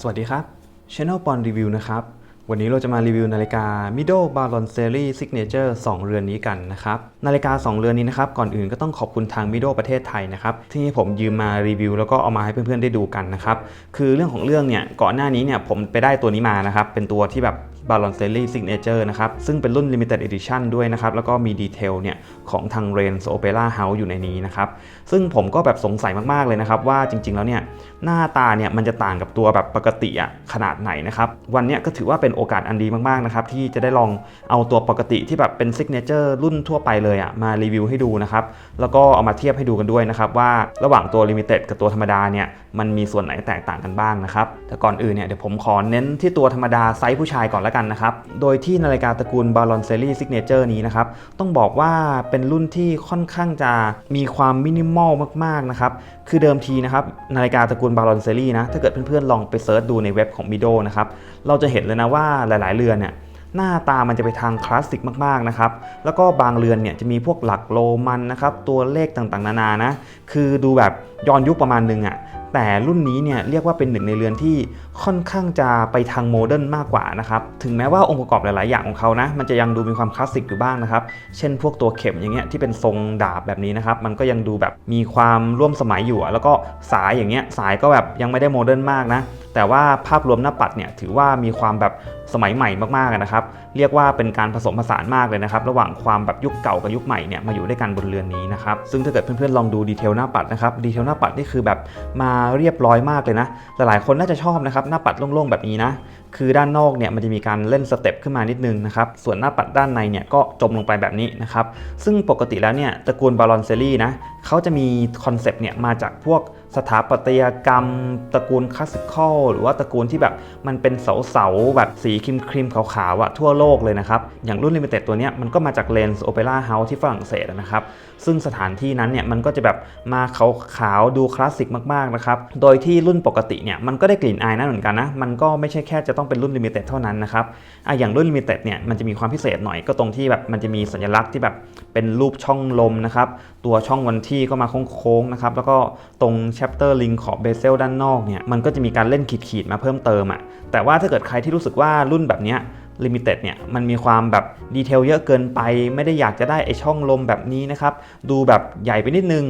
สวัสดีครับ Channel p o n Review นะครับ วันนี้เราจะมารีวิวนาฬิกา Mido Baron Series Signature 2 เรือนนี้กันนะครับ นาฬิกา 2 เรือนนี้นะครับ ก่อนอื่นก็ต้องขอบคุณทาง Mido ประเทศไทยนะครับ ที่ให้ผมยืมมารีวิวแล้วก็เอามาให้เพื่อนๆได้ดูกันนะครับ คือเรื่องของเรื่องเนี่ย ก่อนหน้านี้เนี่ยผมไปได้ตัวนี้มานะครับ เป็นตัวที่แบบ Baron Series Signature นะครับ ซึ่งเป็นรุ่น Limited Edition ด้วยนะครับ แล้วก็มีดีเทลเนี่ยของทาง r a n s Opera House อยู่ในนี้นะครับ ซึ่งผมก็แบบสงสัยมากๆเลยนะครับ ว่าจริงๆแล้วเนี่ยหน้าตาเนี่ยมันจะต่างกับตัวแบบปกติอะขนาดไหนนะครับ วันนี้ก็ถือว่าเป็นโอกาสอันดีมากๆนะครับ ที่จะได้ลองเอาตัวปกติที่แบบเป็น Signature รุ่นทั่วไปเลยอะมารีวิวให้ดูนะครับ แล้วก็เอามาเทียบให้ดูกันด้วยนะครับว่าระหว่างตัว Limited กับตัวธรรมดาเนี่ยมันมีส่วนไหนแตกต่างกันบ้างนะครับแต่ก่อนอื่นเนี่ยเดี๋ยวผมขอเน้นที่ตัวธรรมดาไซส์ผู้ชายก่อนแล้วกันนะครับ โดยที่นาฬิกาตระกูล Baron Series Signature นี้นะครับ ต้องบอกว่าเป็นรุ่นที่ค่อนข้างจะมีความมินิมอลมากๆนะครับ คือเดิมทีนะครับนาฬิกาตระกูล Baron Series นะ ถ้าเกิดเพื่อนๆลองไปเซิร์ชดูในเว็บของ Mido นะครับ เราจะเห็นเลยนะว่าหลายๆเรือนเนี่ยหน้าตามันจะไปทางคลาสสิกมากๆนะครับ แล้วก็บางเรือนเนี่ยจะมีพวกหลักโรมันนะครับ ตัวเลขต่างๆ นานานะ คือดูแบบย้อนยุคประมาณนึงอะ่ะ แต่รุ่นนี้เนี่ยเรียกว่าเป็นหนึ่งในเรือนที่ค่อนข้างจะไปทางโมเดิร์นมากกว่านะครับถึงแม้ว่าองค์ประกอบหลาย ๆ อย่างของเขานะมันจะยังดูมีความคลาสสิกอยู่บ้างนะครับเช่นพวกตัวเข็มอย่างเงี้ยที่เป็นทรงดาบแบบนี้นะครับมันก็ยังดูแบบมีความร่วมสมัยอยู่ แล้วก็สายอย่างเงี้ยสายก็แบบยังไม่ได้โมเดิร์นมากนะแต่ว่าภาพรวมหน้าปัดเนี่ยถือว่ามีความแบบ สมัยใหม่มากๆนะครับ เรียกว่าเป็นการผสมผสานมากเลยนะครับ ระหว่างความแบบยุคเก่ากับยุคใหม่เนี่ยมาอยู่ด้วยกันบนเรือนนี้นะครับ ซึ่งถ้าเกิดเพื่อนๆลองดูดีเทลหน้าปัดนะครับ ดีเทลหน้าปัดนี่คือแบบมาเรียบร้อยมากเลยนะ หลายๆคนน่าจะชอบนะครับหน้าปัดโล่งๆแบบนี้นะ คือด้านนอกเนี่ยมันจะมีการเล่นสเต็ปขึ้นมานิดนึงนะครับ ส่วนหน้าปัดด้านในเนี่ยก็จมลงไปแบบนี้นะครับ ซึ่งปกติแล้วเนี่ยตระกูลบารอนเซรี่นะ เขาจะมีคอนเซปต์เนี่ยมาจากพวกสถาปัตยกรรมตระกูลคลาสสิคอลหรือว่าตระกูลที่แบบมันเป็นเสาๆแบบสีครีมครีมๆขาวๆอะทั่วโลกเลยนะครับ อย่างรุ่นลิมิเต็ดตัวเนี้ยมันก็มาจากเลนส์โอเปร่าเฮาส์ที่ฝรั่งเศสนะครับ ซึ่งสถานที่นั้นเนี่ยมันก็จะแบบมาขาวๆดูคลาสสิกมากๆนะครับ โดยที่รุ่นปกติเนี่ยมันก็ได้กลิ่นอายนั่นเหมือนกันนะ มันก็ไม่ใช่แค่จะต้องเป็นรุ่นลิมิเต็ดเท่านั้นนะครับอะอย่างรุ่นลิมิเต็ดเนี่ยมันจะมีความพิเศษหน่อยก็ตรงที่แบบมันจะมีสัญลักษณ์ที่แบบเป็นรูปช่องลมนะครับตัวช่องวันทก็มาโค้งๆนะครับแล้วก็ตรง chapter link ขอบเบเซลด้านนอกเนี่ยมันก็จะมีการเล่นขีดๆมาเพิ่มเติมอะ่ะแต่ว่าถ้าเกิดใครที่รู้สึกว่ารุ่นแบบเนี้ยลิมิเต็ดเนี่ยมันมีความแบบดีเทลเยอะเกินไป ไม่ได้อยากจะได้ไอช่องลมแบบนี้นะครับ ดูแบบใหญ่ไปนิดนึง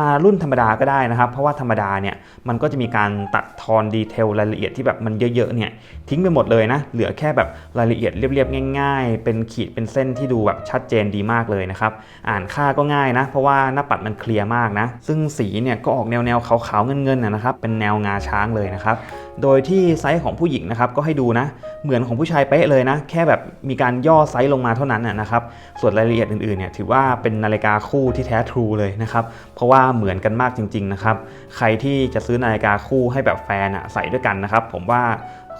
มารุ่นธรรมดาก็ได้นะครับ เพราะว่าธรรมดาเนี่ยมันก็จะมีการตัดทอนดีเทลรายละเอียดที่แบบมันเยอะๆเนี่ยทิ้งไปหมดเลยนะ เหลือแค่แบบรายละเอียดเรียบๆง่าย ๆ เป็นขีดเป็นเส้นที่ดูแบบชัดเจนดีมากเลยนะครับ อ่านค่าก็ง่ายนะ เพราะว่าหน้าปัดมันเคลียร์มากนะ ซึ่งสีเนี่ยก็ออกแนวๆขาวๆเงินๆนะครับ เป็นแนวงาช้างเลยนะครับโดยที่ไซส์ของผู้หญิงนะครับก็ให้ดูนะ เหมือนของผู้ชายเป๊ะเลยนะ แค่แบบมีการย่อไซส์ลงมาเท่านั้นนะครับ ส่วนรายละเอียดอื่นๆเนี่ยถือว่าเป็นนาฬิกาคู่ที่แท้ทรูเลยนะครับ ราะว่าเหมือนกันมากจริง ๆ นะครับ ใครที่จะซื้อนาฬิกาคู่ให้แบบแฟนอะใส่ด้วยกันนะครับ ผมว่า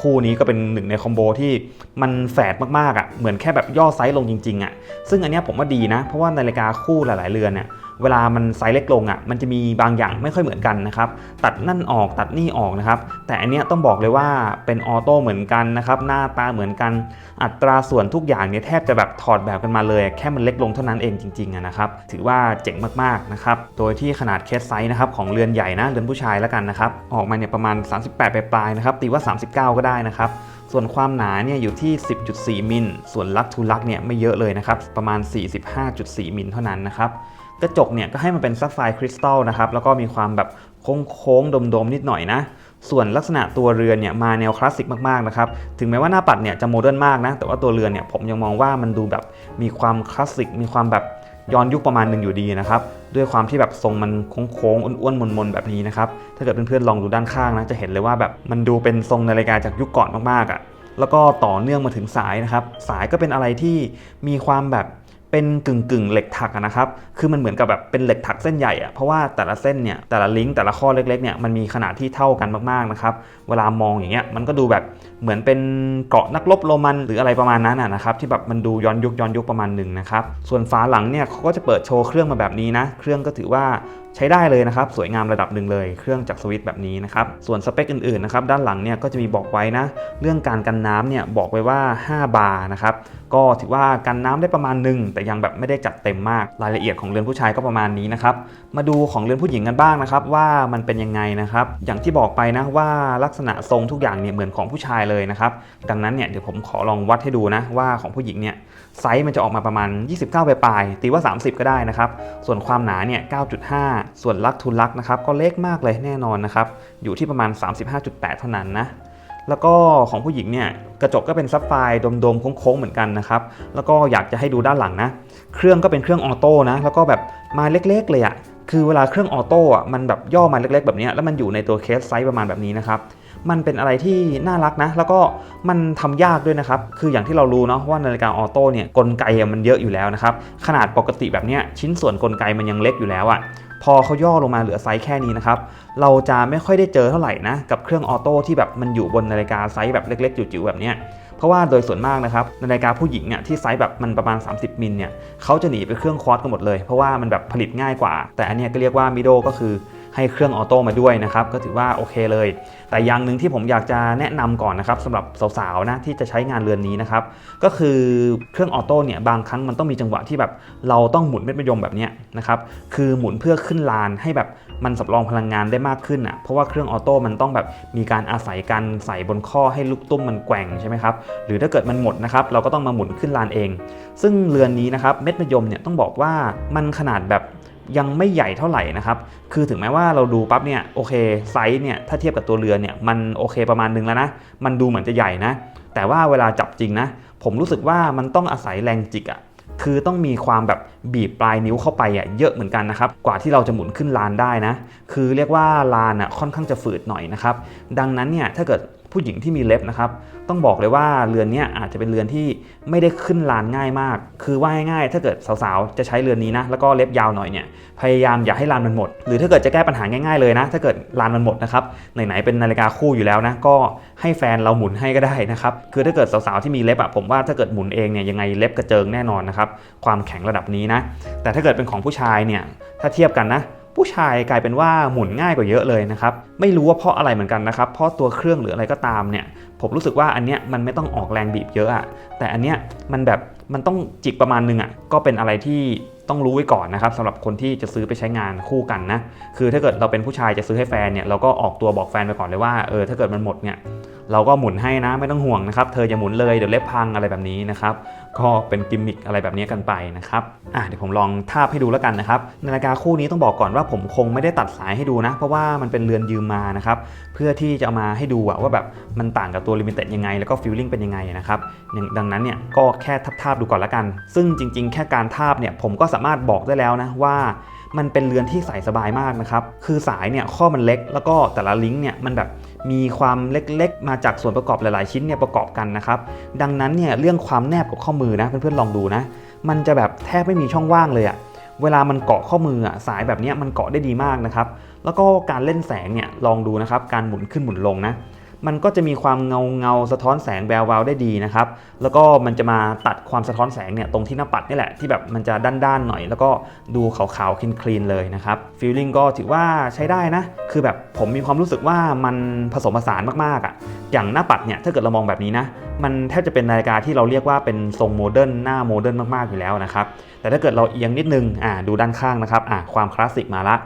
คู่นี้ก็เป็นหนึ่งในคอมโบที่มันแฝดมากๆอะ่ะเหมือนแค่แบบย่อไซส์ลงจริงๆอะ่ะซึ่งอันนี้ผมว่าดีนะ เพราะว่านาฬิกาคู่หลายๆเรือนเนี่ย เวลามันไซส์เล็กลงอะ่ะมันจะมีบางอย่างไม่ค่อยเหมือนกันนะครับตัดนั่นออกตัดนี่ออกนะครับแต่อันเนี้ยต้องบอกเลยว่าเป็นออโต้เหมือนกันนะครับหน้าตาเหมือนกัน อัตราส่วนทุกอย่างเนี่ยแทบจะแบบถอดแบบกันมาเลย แค่มันเล็กลงเท่านั้นเองจริงๆอะนะครับถือว่าเจ๋งมากๆนะครับโดยที่ขนาดเคสไซส์นะครับของเรือนใหญ่นะเรือนผู้ชายแล้วกันนะครับออกมาเนี่ยประมาณ 38ปลายๆนะครับตีว่า 39 ก็ได้นะครับส่วนความหนาเนี่ยอยู่ที่ 10.4 มิล ส่วนลักทูลักเนี่ยไม่เยอะเลยนะครับ ประมาณ 45.4 มิลเท่านั้นนะครับ กระจกเนี่ยก็ให้มันเป็นซัฟไฟคริสตัลนะครับแล้วก็มีความแบบโค้งๆดมๆนิดหน่อยนะส่วนลักษณะตัวเรือนเนี่ยมาแนวคลาสสิกมากๆนะครับ ถึงแม้ว่าหน้าปัดเนี่ยจะโมเดิร์นมากนะ แต่ว่าตัวเรือนเนี่ยผมยังมองว่ามันดูแบบมีความคลาสสิก มีความแบบย้อนยุคประมาณหนึ่งอยู่ดีนะครับ ด้วยความที่แบบทรงมันโค้งๆอ้วนๆมนๆแบบนี้นะครับ ถ้าเกิดเพื่อนๆลองดูด้านข้างนะ จะเห็นเลยว่าแบบมันดูเป็นทรงนาฬิกาจากยุคก่อนมากๆอะ แล้วก็ต่อเนื่องมาถึงสายนะครับ สายก็เป็นอะไรที่มีความแบบ เป็นกึ่งกึ่งๆเหล็กถักนะครับ คือมันเหมือนกับแบบเป็นเหล็กถักเส้นใหญ่อะเพราะว่าแต่ละเส้นเนี่ยแต่ละลิงก์แต่ละข้อเล็กๆเนี่ยมันมีขนาดที่เท่ากันมากๆนะครับ เวลามองอย่างเงี้ยมันก็ดูแบบเหมือนเป็นเกาะนักรบโรมันหรืออะไรประมาณนั้นนะครับที่แบบมันดูย้อนยุคย้อนยุคประมาณหนึ่งนะครับส่วนฝาหลังเนี่ยเขาก็จะเปิดโชว์เครื่องมาแบบนี้นะเครื่องก็ถือว่าใช้ได้เลยนะครับสวยงามระดับหนึ่งเลย เครื่องจักสวิตแบบนี้นะครับส่วนสเปคอื่นๆนะครับด้านหลังเนี่ยก็จะมีบอกไว้นะเรื่องการกันน้ำเนี่ยบอกไว้ว่า 5 บาร์นะครับก็ถือว่ากันน้ำได้ประมาณหนึ่งแต่ยังแบบไม่ได้จัดเต็มมากรายละเอียดของเรือนผู้ชายก็ประมาณนี้นะครับมาดูของเรือนผู้หญิงกันบ้างนะครับว่ามันเป็นยังไงนะครับอย่างที่บอกไปนะว่าลักษณะทรงทุกอย่างเนี่ยเหมือนของผู้ชายเลยนะครับ ดังนั้นเนี่ยเดี๋ยวผมขอลองวัดให้ดูนะว่าของผู้หญิงเนี่ยไซส์มันจะออกมาประมาณ 29ปลายๆตีว่า 30 ก็ได้นะครับ ส่วนความหนาเนี่ย 9.5 ส่วนลักทุนลักนะครับก็เล็กมากเลยแน่นอนนะครับ อยู่ที่ประมาณ 35.8 เท่านั้นนะแล้วก็ของผู้หญิงเนี่ยกระจกก็เป็นซับไฟร์โดมๆโค้งๆเหมือนกันนะครับ แล้วก็อยากจะให้ดูด้านหลังนะ เครื่องก็เป็นเครื่องออโต้นะ แล้วก็แบบมาเล็กๆเลยอะ่ะคือเวลาเครื่องออโต้อะมันแบบย่อมาเล็กๆ แบบนี้แล้วมันอยู่ในตัวเคสไซส์ประมาณแบบนี้นะครับ มันเป็นอะไรที่น่ารักนะ แล้วก็มันทำยากด้วยนะครับ คืออย่างที่เรารู้เนาะว่านาฬิกาออโต้เนี่ยกลไกอะมันเยอะอยู่แล้วนะครับ ขนาดปกติแบบเนี้ยชิ้นส่วนกลไกมันยังเล็กอยู่แล้วอะ่ะพอเขาย่อลงมาเหลือไซส์แค่นี้นะครับ เราจะไม่ค่อยได้เจอเท่าไหร่นะ กับเครื่องออโต้ที่แบบมันอยู่บนนาฬิกาไซส์แบบเล็ก ๆ จิ๋วๆแบบเนี้ยเพราะว่าโดยส่วนมากนะครับนาฬิกาผู้หญิงเนี่ยที่ไซส์แบบมันประมาณ 30 มิลเนี่ยเขาจะหนีไปเครื่องควอตกันหมดเลย เพราะว่ามันแบบผลิตง่ายกว่า แต่อันเนี้ยก็เรียกว่ามิโดก็คือ ให้เครื่องออโต้มาด้วยนะครับก็ถือว่าโอเคเลย แต่อย่างหนึ่งที่ผมอยากจะแนะนำก่อนนะครับสำหรับสาวๆนะที่จะใช้งานเรือนนี้นะครับก็คือเครื่องออโต้เนี่ยบางครั้งมันต้องมีจังหวะที่แบบเราต้องหมุนเม็ดมะยมแบบนี้นะครับคือหมุนเพื่อขึ้นลานให้แบบมันสำรองพลังงานได้มากขึ้นอะเพราะว่าเครื่องออโต้มันต้องแบบมีการอาศัยการใส่บนข้อให้ลูกตุ้มมันแกว่งใช่ไหมครับหรือถ้าเกิดมันหมดนะครับเราก็ต้องมาหมุนขึ้นลานเอง ซึ่งเรือนนี้นะครับเม็ดมะยมเนี่ยต้องบอกว่ามันขนาดแบบ ยังไม่ใหญ่เท่าไหร่นะครับ คือถึงแม้ว่าเราดูปั๊บเนี่ยโอเคไซส์เนี่ยถ้าเทียบกับตัวเรือเนี่ยมันโอเคประมาณนึงแล้วนะ มันดูเหมือนจะใหญ่นะ แต่ว่าเวลาจับจริงนะ ผมรู้สึกว่ามันต้องอาศัยแรงจิกอะคือต้องมีความแบบบีบปลายนิ้วเข้าไปอะเยอะเหมือนกันนะครับ กว่าที่เราจะหมุนขึ้นลานได้นะ คือเรียกว่าลานอะค่อนข้างจะฝืดหน่อยนะครับ ดังนั้นเนี่ยถ้าเกิด ผู้หญิงที่มีเล็บนะครับ ต้องบอกเลยว่าเรือนนี้อาจจะเป็นเรือนที่ไม่ได้ขึ้นลานง่ายมาก คือว่าง่ายๆถ้าเกิดสาวๆจะใช้เรือนนี้นะ แล้วก็เล็บยาวหน่อยเนี่ยพยายามอย่าให้ลานมันหมด หรือถ้าเกิดจะแก้ปัญหาง่ายๆเลยนะ ถ้าเกิดลานมันหมดนะครับไหนๆเป็นนาฬิกาคู่อยู่แล้วนะก็ให้แฟนเราหมุนให้ก็ได้นะครับคือถ้าเกิดสาวๆที่มีเล็บอะผมว่าถ้าเกิดหมุนเองเนี่ยยังไงเล็บกระเจิงแน่นอนนะครับความแข็งระดับนี้นะแต่ถ้าเกิดเป็นของผู้ชายเนี่ยถ้าเทียบกันนะ ผู้ชายกลายเป็นว่าหมุนง่ายกว่าเยอะเลยนะครับ ไม่รู้ว่าเพราะอะไรเหมือนกันนะครับ เพราะตัวเครื่องหรืออะไรก็ตามเนี่ย ผมรู้สึกว่าอันเนี้ยมันไม่ต้องออกแรงบีบเยอะอะแต่อันเนี้ยมันแบบมันต้องจิกประมาณนึงอะก็เป็นอะไรที่ต้องรู้ไว้ก่อนนะครับสำหรับคนที่จะซื้อไปใช้งานคู่กันนะ คือถ้าเกิดเราเป็นผู้ชายจะซื้อให้แฟนเนี่ยเราก็ออกตัวบอกแฟนไปก่อนเลยว่าเออถ้าเกิดมันหมดเนี่ยเราก็หมุนให้นะไม่ต้องห่วงนะครับ เธออย่าหมุนเลยเดี๋ยวเล็บพังอะไรแบบนี้นะครับ ก็เป็นกิมมิคอะไรแบบนี้กันไปนะครับอะเดี๋ยวผมลองทาบให้ดูแล้วกันนะครับนาฬิกาคู่นี้ต้องบอกก่อนว่าผมคงไม่ได้ตัดสายให้ดูนะ เพราะว่ามันเป็นเรือนยืมมานะครับเพื่อที่จะเอามาให้ดูว่าแบบมันต่างกับตัวลิมิเต็ดยังไง แล้วก็ฟิลลิ่งเป็นยังไงนะครับอย่างดังนั้นเนี่ยก็แค่ทาบๆดูก่อนละกัน ซึ่งจริง ๆ แค่การทาบเนี่ยผมก็สามารถบอกได้แล้วนะว่ามันเป็นเรือนที่ใส่สบายมากนะครับคือสายเนี่ยข้อมันเล็ก แล้วก็แต่ละลิงก์เนี่ยมันแบบ มีความเล็กๆ มาจากส่วนประกอบหลายๆ ชิ้นเนี่ยประกอบกันนะครับ ดังนั้นเนี่ยเรื่องความแนบกับข้อมือนะเพื่อนๆลองดูนะ มันจะแบบแทบไม่มีช่องว่างเลยอะเวลามันเกาะข้อมืออะสายแบบนี้มันเกาะได้ดีมากนะครับ แล้วก็การเล่นแสงเนี่ยลองดูนะครับ การหมุนขึ้นหมุนลงนะ มันก็จะมีความเงาเงาสะท้อนแสงแวววาวได้ดีนะครับ แล้วก็มันจะมาตัดความสะท้อนแสงเนี่ยตรงที่หน้าปัดนี่แหละที่แบบมันจะด้านๆหน่อย แล้วก็ดูขาวๆคลีนๆเลยนะครับฟีลลิ่งก็ถือว่าใช้ได้นะ คือแบบผมมีความรู้สึกว่ามันผสมผสานมากๆอะ่ะอย่างหน้าปัดเนี่ยถ้าเกิดเรามองแบบนี้นะมันแทบจะเป็นนาฬิกาที่เราเรียกว่าเป็นทรงโมเดิร์นหน้าโมเดิร์นมากๆอยู่แล้วนะครับแต่ถ้าเกิดเราเอียงนิดนึงอ่าดูด้านข้างนะครับอ่าความคลาสสิกมาละ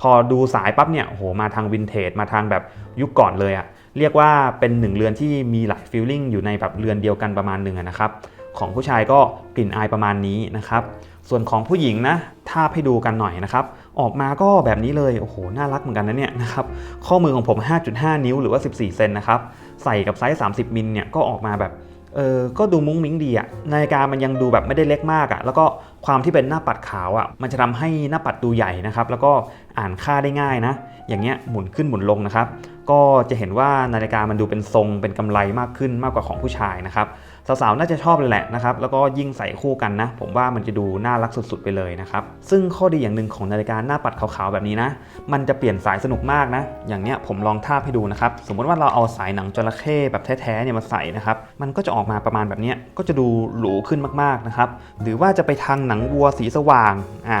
พอดูสายปั๊บเนี่ยโหมาทางวินเทจมาทางแบบยุคก่อนเลยอะ เรียกว่าเป็นหนึ่งเรือนที่มีหลายฟีลลิ่งอยู่ในแบบเรือนเดียวกันประมาณหนึ่งนะครับ ของผู้ชายก็กลิ่นอายประมาณนี้นะครับ ส่วนของผู้หญิงนะทาบให้ดูกันหน่อยนะครับ ออกมาก็แบบนี้เลยโอ้โหน่ารักเหมือนกันนะเนี่ยนะครับข้อมือของผม 5.5 นิ้วหรือว่า 14 เซนนะครับใส่กับไซส์ 30 มิลเนี่ยก็ออกมาแบบเออก็ดูมุ้งมิ้งดีอะนาฬิกามันยังดูแบบไม่ได้เล็กมากอะแล้วก็ความที่เป็นหน้าปัดขาวอะมันจะทำให้หน้าปัดดูใหญ่นะครับ แล้วก็อ่านค่าได้ง่ายนะ อย่างเงี้ยหมุนขึ้นหมุนลงนะครับ ก็จะเห็นว่านาฬิกามันดูเป็นทรงเป็นกำไรมากขึ้นมากกว่าของผู้ชายนะครับสาวๆน่าจะชอบเลยแหละนะครับแล้วก็ยิ่งใส่คู่กันนะ ผมว่ามันจะดูน่ารักสุดๆไปเลยนะครับซึ่งข้อดีอย่างหนึ่งของนาฬิกาหน้าปัดขาวๆแบบนี้นะ มันจะเปลี่ยนสายสนุกมากนะ อย่างเนี้ยผมลองทาบให้ดูนะครับสมมติว่าเราเอาสายหนังจระเข้แบบแท้ๆเนี่ยมาใส่นะครับมันก็จะออกมาประมาณแบบเนี้ยก็จะดูหรูขึ้นมากๆนะครับหรือว่าจะไปทางหนังวัวสีสว่างอะ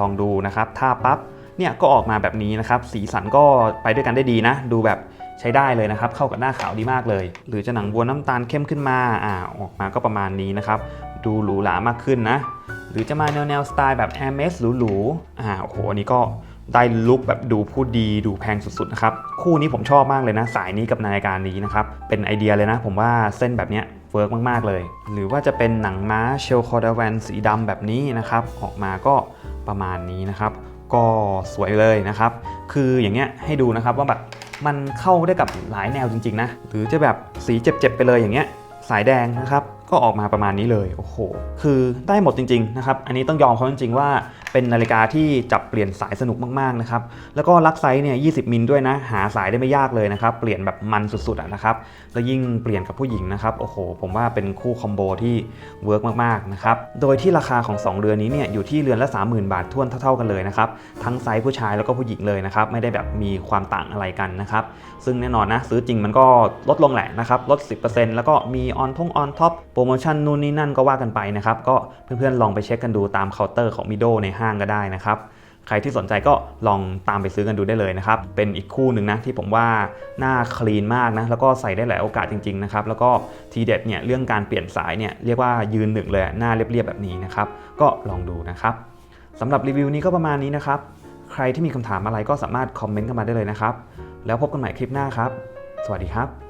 ลองดูนะครับทาปั๊บ เนี่ยก็ออกมาแบบนี้นะครับ สีสันก็ไปด้วยกันได้ดีนะ ดูแบบใช้ได้เลยนะครับ เข้ากับหน้าขาวดีมากเลย หรือจะหนังบัวน้ำตาลเข้มขึ้นมาอ่าออกมาก็ประมาณนี้นะครับ ดูหรูหรามากขึ้นนะ หรือจะมาแนวแนวสไตล์แบบ Air m e s หรูๆอ่าโอ้โหอันนี้ก็ได้ลุคแบบดูพูดดีดูแพงสุดๆนะครับคู่นี้ผมชอบมากเลยนะ สายนี้กับนาฬิกานี้นะครับเป็นไอเดียเลยนะ ผมว่าเส้นแบบเนี้ยเวิร์กมากๆเลย หรือว่าจะเป็นหนังม้าเชลคอร์ดแวนสีดำแบบนี้นะครับ ออกมาก็ประมาณนี้นะครับ ก็สวยเลยนะครับ คืออย่างเงี้ยให้ดูนะครับว่าแบบมันเข้าได้กับหลายแนวจริง ๆ นะ หรือจะแบบสีเจ็บๆไปเลยอย่างเงี้ยสายแดงนะครับ ก็ออกมาประมาณนี้เลย โอ้โห คือได้หมดจริง ๆ นะครับ อันนี้ต้องยอมเขาจริง ๆ ว่า เป็นนาฬิกาที่จับเปลี่ยนสายสนุกมากๆนะครับ แล้วก็ลักไซส์เนี่ย20มิลด้วยนะ หาสายได้ไม่ยากเลยนะครับ เปลี่ยนแบบมันสุดๆอะนะครับ แล้วยิ่งเปลี่ยนกับผู้หญิงนะครับ โอ้โห ผมว่าเป็นคู่คอมโบที่เวิร์กมากๆนะครับ โดยที่ราคาของ 2 เรือนนี้เนี่ยอยู่ที่เรือนละ 30,000 บาททวนเท่าๆกันเลยนะครับ ทั้งไซส์ผู้ชายแล้วก็ผู้หญิงเลยนะครับ ไม่ได้แบบมีความต่างอะไรกันนะครับ ซึ่งแน่นอนนะซื้อจริงมันก็ลดลงแหละนะครับ ลด 10%แล้วก็มีออนทงออนท็อปโปรโมชั่นนู่นนี่นั่นก็ว่ากันไปนะครับ ก็เพื่อนๆลองไปเช็คกันดูตามเคาน์เตอร์ของมิโดในห้างก็ได้นะครับ ใครที่สนใจก็ลองตามไปซื้อกันดูได้เลยนะครับ เป็นอีกคู่หนึ่งนะที่ผมว่าหน้าคลีนมากนะ แล้วก็ใส่ได้หลายโอกาสจริงๆนะครับ แล้วก็ทีเด็ดเนี่ยเรื่องการเปลี่ยนสายเนี่ยเรียกว่ายืนหนึ่งเลยหน้าเรียบๆแบบนี้นะครับ ก็ลองดูนะครับสำหรับรีวิวนี้ก็ประมาณนี้นะครับ ใครที่มีคำถามอะไรก็สามารถคอมเมนต์เข้ามาได้เลยนะครับ แล้วพบกันใหม่คลิปหน้าครับ สวัสดีครับ